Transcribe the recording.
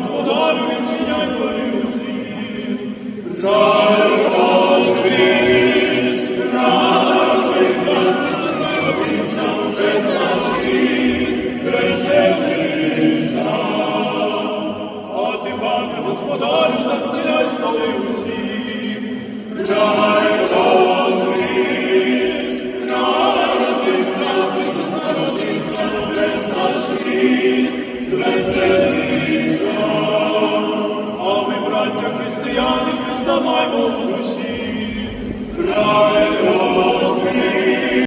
Господарю відчиняй твої усі, цар розвіт, розвіт, розвіт, розвіт, зречений сам. А ти, батько, господарю, застеляй столи усі, цар Let's go. Християни, Христа маймо душі.